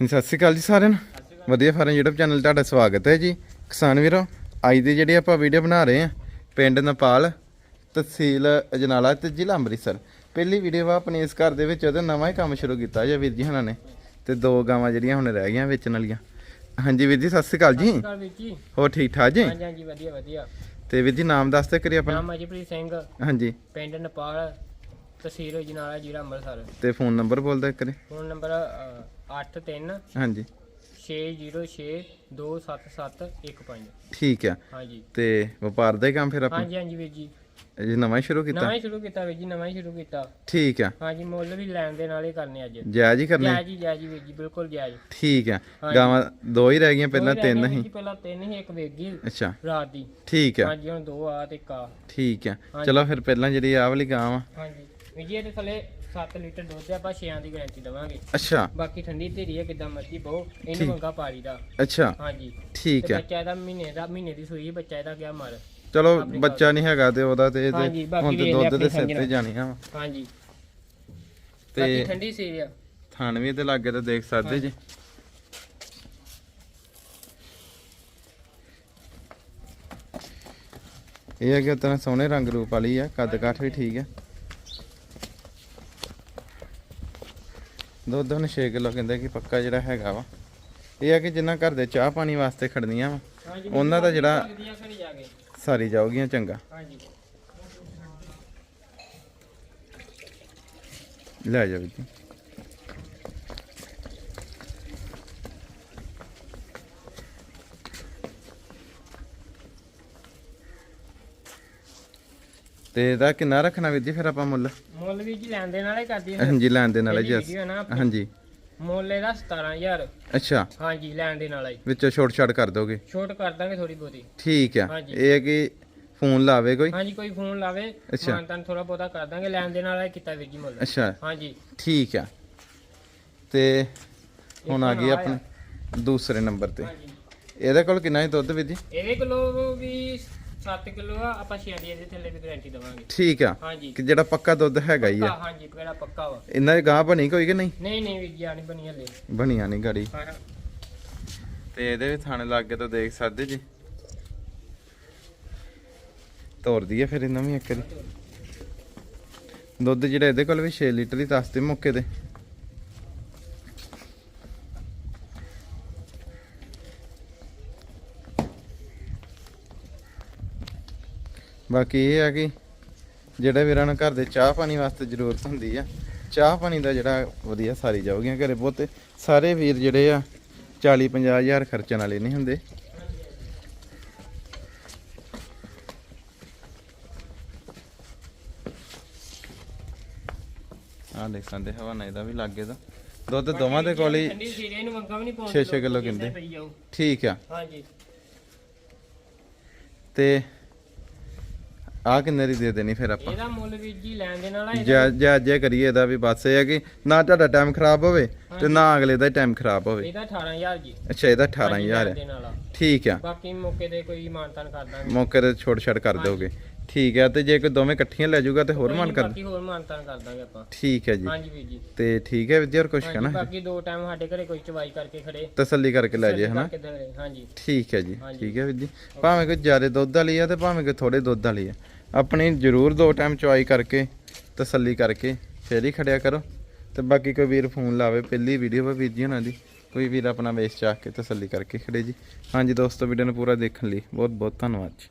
ਹਾਂਜੀ ਸਤਿ ਸ਼੍ਰੀ ਅਕਾਲ ਜੀ ਸਾਰਿਆਂ ਨੂੰ। ਵਧੀਆ ਫਾਰਮ YouTube ਚੈਨਲ ਤੁਹਾਡਾ ਸਵਾਗਤ ਹੈ ਜੀ। ਕਿਸਾਨ ਵੀਰੋ ਅੱਜ ਦੀ ਜਿਹੜੀ ਆਪਾਂ ਵੀਡੀਓ ਬਣਾ ਰਹੇ ਹਾਂ ਪਿੰਡ ਨੇਪਾਲ ਤਹਿਸੀਲ ਅਜਨਾਲਾ ਤੇ ਜ਼ਿਲ੍ਹਾ ਅੰਮ੍ਰਿਤਸਰ। ਪਹਿਲੀ ਵੀਡੀਓ ਵਾ ਆਪਣੇ ਇਸ ਘਰ ਦੇ ਵਿੱਚ ਉਹਦਾ ਨਵਾਂ ਹੀ ਕੰਮ ਸ਼ੁਰੂ ਕੀਤਾ ਜੀ ਵੀਰ ਜੀ ਹਨਾਂ ਨੇ। ਤੇ ਦੋ ਗਾਵਾਂ ਜਿਹੜੀਆਂ ਹੁਣ ਰਹਿ ਗਈਆਂ ਵੇਚਣ ਵਾਲੀਆਂ। ਹਾਂਜੀ ਵੀਰ ਜੀ ਸਤਿ ਸ਼੍ਰੀ ਅਕਾਲ ਜੀ। ਕਾਲ ਵੀਰ ਜੀ। ਹੋਰ ਠੀਕ ਠਾਕ ਜੀ? ਹਾਂਜੀ ਹਾਂਜੀ ਵਧੀਆ ਵਧੀਆ। ਤੇ ਵੀਰ ਜੀ ਨਾਮ ਦੱਸ ਤੇ ਕਰੀ ਆਪਣਾ। ਨਾਮ ਅਜੀਪ੍ਰੀਤ ਸਿੰਘ। ਹਾਂਜੀ। ਪਿੰਡ ਨੇਪਾਲ ਤਹਿਸੀਲ ਜਨਾਲਾ ਜ਼ਿਲ੍ਹਾ ਅੰਮ੍ਰਿਤਸਰ। ਤੇ ਫੋਨ ਨੰਬਰ ਬੋਲਦਾ ਕਰੇ ਫੋਨ ਨੰਬਰ 83 ਹਾਂਜੀ। 606 27715 ਠੀਕ ਆ ਹਾਂਜੀ। ਤੇ ਵਪਾਰ ਦਾ ਹੀ ਕੰਮ ਫਿਰ ਆਪਾਂ? ਹਾਂਜੀ ਹਾਂਜੀ ਵੀਰ ਜੀ। ਇਹ ਨਵਾਂ ਹੀ ਸ਼ੁਰੂ ਕੀਤਾ? ਨਵਾਂ ਹੀ ਸ਼ੁਰੂ ਕੀਤਾ ਵੀਰ ਜੀ ਨਵਾਂ ਹੀ ਸ਼ੁਰੂ ਕੀਤਾ। ਠੀਕ ਆ ਹਾਂਜੀ ਮੁੱਲ ਵੀ ਲੈਣ ਦੇ ਨਾਲ ਹੀ ਕਰਨੇ ਅੱਜ। ਜਾਇਜ਼ ਹੀ ਕਰਨੇ? ਜਾਇਜ਼ ਜੀ ਜਾਇਜ਼ ਜੀ ਵੀਰ ਜੀ ਬਿਲਕੁਲ ਜਾਇਜ਼। ਠੀਕ ਆ। ਗਾਵਾਂ ਦੋ ਹੀ ਰਹਿ ਗਈਆਂ ਪਹਿਲਾਂ ਤਿੰਨ ਹੀ। ਜੀ, ਪਹਿਲਾਂ ਤਿੰਨ ਹੀ ਇੱਕ ਵੇਖ ਗਈ ਅੱਛਾ। ਰਾਤ ਦੀ। ਠੀਕ ਆ ਹਾਂਜੀ ਹੁਣ ਦੋ ਆ ਤੇ ਇੱਕ ਆ। ਠੀਕ ਆ। ਚਲੋ ਫਿਰ ਪਹਿਲਾਂ ਜਿਹੜੀ ਆਹ ਵਾਲੀ ਗਾਂ ਵਾ। ਹਾਂਜੀ। ਵੀਰ ਜੀ ਇਹਦੇ ਥੱਲੇ 7 ਲੀਟਰ ਦੁੱਧ ਆ ਆਪਾਂ 6 ਦੀ ਗਾਰੰਟੀ ਦਵਾਂਗੇ। ਅੱਛਾ। ਬਾਕੀ ਠੰਡੀ ਧੀਰੀ ਹੈ ਕਿਦਾਂ ਮਰਜ਼ੀ ਬਹੁ ਇਹਨੂੰ। ਮੰਗਾ ਪਾਲੀ ਦਾ ਅੱਛਾ। ਹਾਂਜੀ। ਠੀਕ ਤੇ ਆ ਬੱਚਾ ਇਹਦਾ ਮਹੀਨੇ ਦਾ ਮਹੀਨੇ ਦੀ ਸੂਈ ਬੱਚਾ ਇਹਦਾ ਗਿਆ ਮਰ। ਚਲੋ ਬੱਚਾ ਨਹੀਂ ਹੈਗਾ ਤੇ ਉਹਦਾ ਤੇ ਇਹਦੇ ਹਾਂਜੀ, ਬਾਕੀ ਹੁਣ ਤੇ ਵੇਖ ਦੁੱਧ ਦੇ ਸਿਰ ਤੇ ਜਾਣੀਆਂ ਵਾ ਹਾਂਜੀ। ਤੇ ਠੰਡੀ ਸੀ ਆ। ਥਣ ਵੀ ਇਹਦੇ ਲਾਗੇ ਤੇ ਦੇਖ ਸਕਦੇ ਜੀ। ਇਹ ਹੈ ਉਤਨਾ ਸੋਹਣੇ ਰੰਗ ਰੂਪ ਵਾਲੀ ਆ ਕੱਦ ਕਾਠ ਵੀ ਠੀਕ ਹੈ ਦੁੱਧ ਹੁਣ 6 ਕਿਲੋ ਕਹਿੰਦੇ ਕਿ ਪੱਕਾ ਜਿਹੜਾ ਹੈਗਾ ਵਾ। ਇਹ ਹੈ ਕਿ ਜਿੰਨਾ ਘਰ ਦੇ ਚਾਹ ਪਾਣੀ ਵਾਸਤੇ ਖੜਨੀਆਂ ਵਾ ਉਹਨਾਂ ਦਾ ਜਿਹੜਾ- ਸਾਰੀ ਜਾਊਗੀਆਂ ਚੰਗਾ। ਲੈ ਜਾ। ਵੀ ਤੇ ਇਹਦਾ ਕਿੰਨਾ ਰੱਖਣਾ ਵੀਰ ਜੀ ਫਿਰ ਆਪਾਂ ਮੁੱਲ? ਮੁੱਲ ਵੀ ਜੀ ਲੈਣ ਦੇ ਨਾਲ ਹੀ ਕਰਦੀ ਹੈ ਹਾਂਜੀ ਲੈਣ ਦੇ ਨਾਲ ਜੀ। ਹਾਂਜੀ। ਮੁੱਲ ਇਹਦਾ 17000 ਅੱਛਾ। ਹਾਂਜੀ ਲੈਣ ਦੇ ਨਾਲ ਹੀ। ਵਿੱਚੋਂ ਛੋਟ ਛਾੜ ਕਰ ਦੋਗੇ? ਛੋਟ ਕਰ ਦਾਂਗੇ ਥੋੜੀ ਬਹੁਤੀ। ਠੀਕ ਆ। ਇਹ ਹੈ ਕਿ ਫੋਨ ਲਾਵੇ ਕੋਈ? ਹਾਂਜੀ ਕੋਈ ਫੋਨ ਲਾਵੇ। ਅੱਛਾ। ਮਾਨਤਨ ਥੋੜਾ ਬਹੁਤਾ ਕਰ ਦਾਂਗੇ। ਲੈਣ ਦੇ ਨਾਲ ਹੀ ਕੀਤਾ ਵੀਰ ਜੀ ਮੁੱਲ। ਅੱਛਾ। ਹਾਂਜੀ। ਠੀਕ ਆ। ਤੇ ਹੁਣ ਆ ਗਈ ਆਪਣੇ ਦੂਸਰੇ ਨੰਬਰ ਤੇ। ਇਹਦੇ ਕੋਲ ਕਿੰਨਾ ਹੀ ਦੁੱਧ ਵੀਰ ਜੀ? ਇਹਦੇ ਕਿਲੋ ਵੀ 7 ਕਿਲੋ ਆ ਆਪਾਂ 6 ਦੀ ਇਹਦੇ ਥੱਲੇ ਵੀ ਗਾਰੰਟੀ ਦਵਾਂਗੇ। ਠੀਕ ਆ। ਹਾਂਜੀ। ਕਿ ਜਿਹੜਾ ਪੱਕਾ ਦੁੱਧ ਹੈਗਾ ਹੀ ਆ। ਪੱਕਾ ਹਾਂਜੀ ਕਿਹੜਾ ਪੱਕਾ ਵਾ। ਇਹਨਾਂ ਦੀ ਗਾਂ ਬਣੀ ਕੋਈ ਕਿ ਨਹੀਂ? ਨਹੀਂ ਨਹੀਂ ਵੀਰ ਜੀ ਆ ਨਹੀਂ ਬਣੀ ਹਲੇ। ਬਣੀਆਂ ਨਹੀਂ ਗਾੜੀ। ਤੇ ਇਹਦੇ ਵੀ ਥਾਣੇ ਲਾਗੇ ਤੋਂ ਦੇਖ ਸਕਦੇ ਜੀ। ਤੋਰਦੀ ਹੈ ਫਿਰ ਇਹਨਾਂ ਵੀ ਇੱਕ ਵਾਰੀ। ਦੁੱਧ ਜਿਹੜਾ ਇਹਦੇ ਕੋਲ ਵੀ 6 ਲੀਟਰ ਹੀ ਦੱਸਦੇ ਮੌਕੇ ਤੇ। ਬਾਕੀ ਇਹ ਆ ਕਿ ਜਿਹੜੇ ਵੀਰਾਂ ਨੂੰ ਘਰ ਦੇ ਚਾਹ ਪਾਣੀ ਵਾਸਤੇ ਜ਼ਰੂਰਤ ਹੁੰਦੀ ਆ ਚਾਹ ਪਾਣੀ ਦਾ ਜਿਹੜਾ ਵਧੀਆ ਸਾਰੀ ਜਾਊਗੀਆਂ ਘਰੇ ਬਹੁਤੇ। ਸਾਰੇ ਵੀਰ ਜਿਹੜੇ ਆ 40 50 ਹਜ਼ਾਰ ਖਰਚਣ ਵਾਲੇ ਨਹੀਂ ਹੁੰਦੇ। ਆ ਦੇਖ ਸਕਦੇ ਹਵਾਨਾ ਇਹਦਾ ਵੀ ਲੱਗੇ ਦਾ ਦੁੱਧ ਦੋਵਾਂ ਦੇ ਕੋਲ ਹੀ ਠੰਡੀ ਸੀਰੇ ਨੂੰ ਮੰਗਾ ਵੀ ਨਹੀਂ ਪਾਉਂਦੇ ਛੇ- ਛੇ ਕਿੱਲੋ ਕਹਿੰਦੇ। ਠੀਕ ਆ। ਹਾਂਜੀ। ਤੇ ਆ ਕਿੰਨੇ ਦੀ ਦੇ ਦੇਣੀ ਫਿਰ ਆਪਾਂ? ਇਹਦਾ ਮੁੱਲ ਵੀ ਜੀ ਲੈਣ ਦੇ ਨਾਲ ਆ ਇਹਦਾ- ਜੈ ਜੈ ਜੈ ਕਰੀਏ ਇਹਦਾ ਵੀ ਬਸ ਇਹ ਹੈ ਕਿ ਨਾ ਤੁਹਾਡਾ ਟਾਈਮ ਖਰਾਬ ਹੋਵੇ ਤੇ ਨਾ ਅਗਲੇ ਦਾ ਟਾਈਮ ਖਰਾਬ ਹੋਵੇ। ਇਹਦਾ 18000 ਜੀ। ਅੱਛਾ ਇਹਦਾ ਹਾਂਜੀ, 18000 ਲੈਣ ਹੈ। ਆ। ਠੀਕ ਆ। ਬਾਕੀ ਮੌਕੇ ਤੇ ਕੋਈ ਮਾਨਤਾਨ ਕਰ ਦਾਂਗੇ। ਮੌਕੇ ਤੇ ਛੋਟ ਛੜ ਕਰ ਦੋਗੇ ਠੀਕ ਹੈ ਤੇ ਜੇ ਕੋਈ ਦੋਵੇਂ ਇਕੱਠੀਆਂ ਲੈ ਜਾਊਗਾ ਤੇ ਹੋਰ ਮਨ ਕਰ ਬਾਕੀ ਹੋਰ ਮਾਨਤਾਨ ਕਰ ਦਾਂਗੇ ਆਪਾਂ। ਠੀਕ ਹੈ ਜੀ। ਹਾਂਜੀ ਵੀਰ ਜੀ। ਤੇ ਠੀਕ ਹੈ ਹੋਰ ਕੁਛ ਹਾਂਜੀ ਕਹਿਣਾ? ਬਾਕੀ ਦੋ ਟਾਈਮ ਸਾਡੇ ਘਰੇ ਕੋਈ ਚਵਾਈ ਕਰਕੇ ਖੜੇ। ਤਸੱਲੀ ਕਰਕੇ ਲੈ ਜੇ ਹਨਾ? ਕਰਕੇ ਦੇ- ਹਾਂਜੀ। ਠੀਕ ਹੈ ਜੀ ਹਾਂਜੀ। ਠੀਕ ਹੈ ਵੀਰ ਜੀ। ਭਾਵੇਂ ਕੋਈ ਜ਼ਿਆਦਾ ਦੁੱਧ ਵਾਲੀ ਆ ਤੇ ਭਾਵੇਂ ਕੋਈ ਥੋੜੇ ਦੁੱਧ ਵਾਲੀ ਆ। ਆਪਣੀ ਜ਼ਰੂਰ ਦੋ ਟਾਈਮ ਚੁਆਈ ਕਰਕੇ ਤਸੱਲੀ ਕਰਕੇ ਫੇਰ ਹੀ ਖੜਿਆ ਕਰੋ। ਤੇ ਬਾਕੀ ਕੋਈ ਵੀਰ ਫੋਨ ਲਾਵੇ ਪਹਿਲੀ ਵੀਡੀਓ ਵਾ ਵੀਰ ਜੀ ਉਹਨਾਂ ਦੀ। ਕੋਈ ਵੀਰ ਆਪਣਾ ਵੇਚ ਚਾਹ ਕੇ ਤਸੱਲੀ ਕਰਕੇ ਖੜੇ ਜੀ। ਹਾਂਜੀ ਦੋਸਤੋ ਵੀਡੀਓ ਨੂੰ ਪੂਰਾ ਦੇਖਣ ਲਈ ਬਹੁਤ ਬਹੁਤ ਧੰਨਵਾਦ ਜੀ।